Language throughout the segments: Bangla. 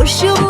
Hoşuma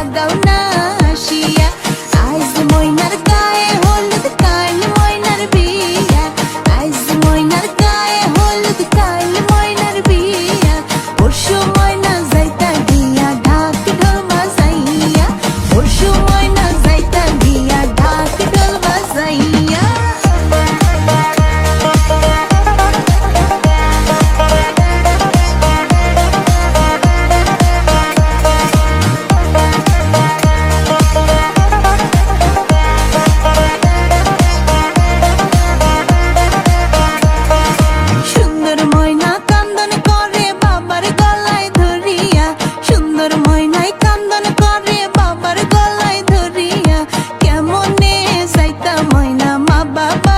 когда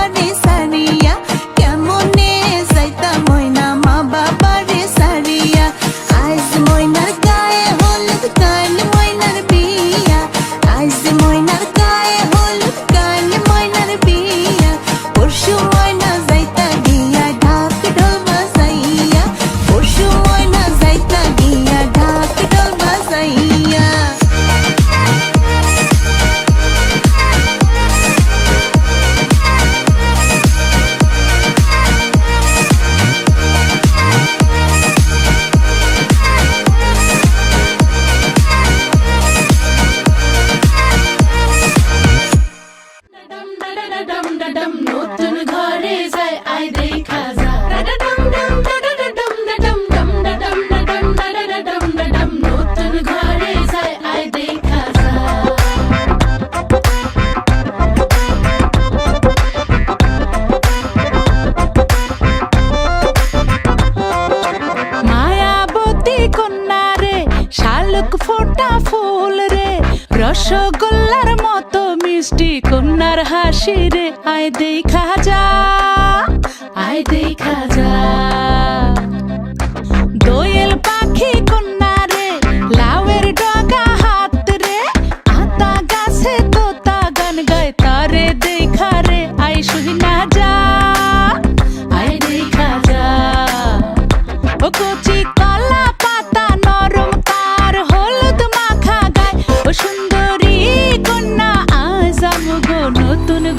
ಧ್ಯಾನಿಸ চোখ ফোটা ফুল রে। রসগোল্লার মতো মিষ্টি কন্যার হাসি রে। আয় দেখা যা, আয় দেখা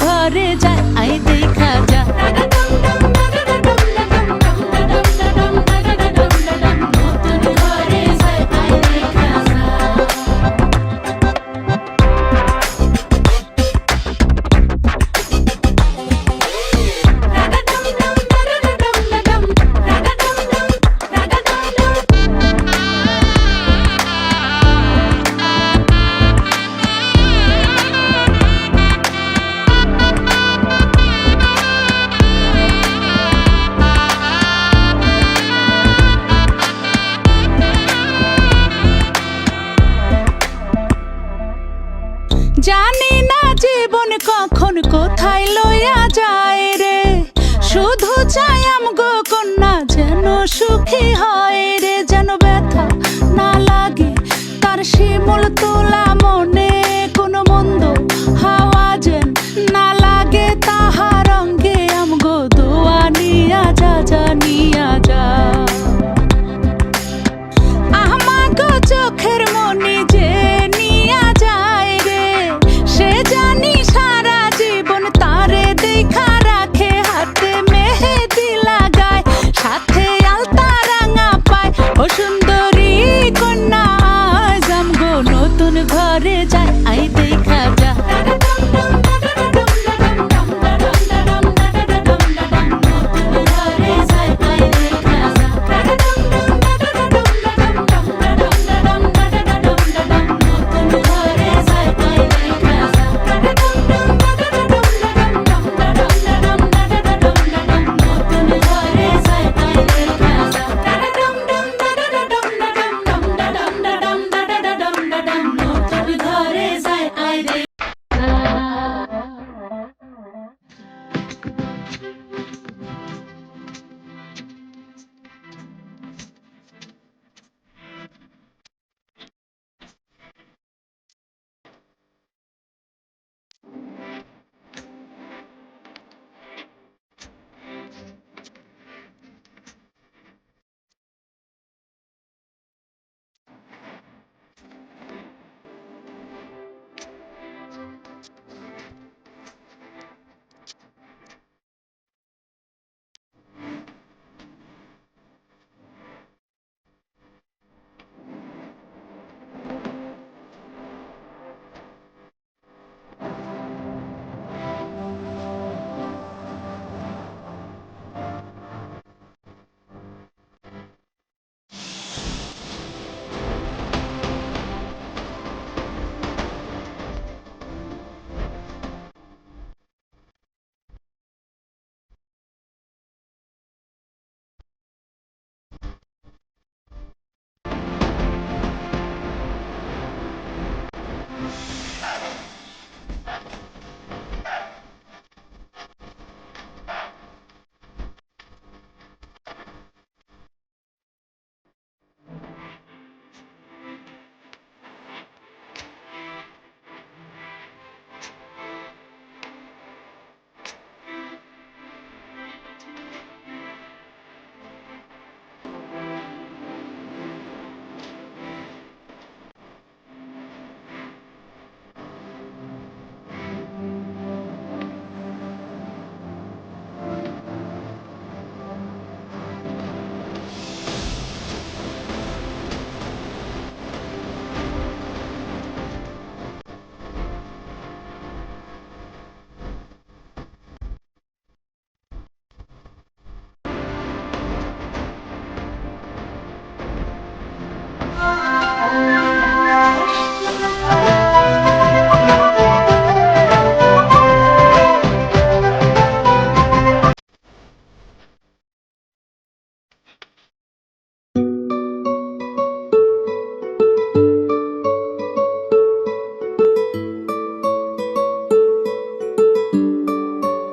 ঘরে যা সুখী হয় রে যেন ব্যথা না লাগে। তার শিমল তোলা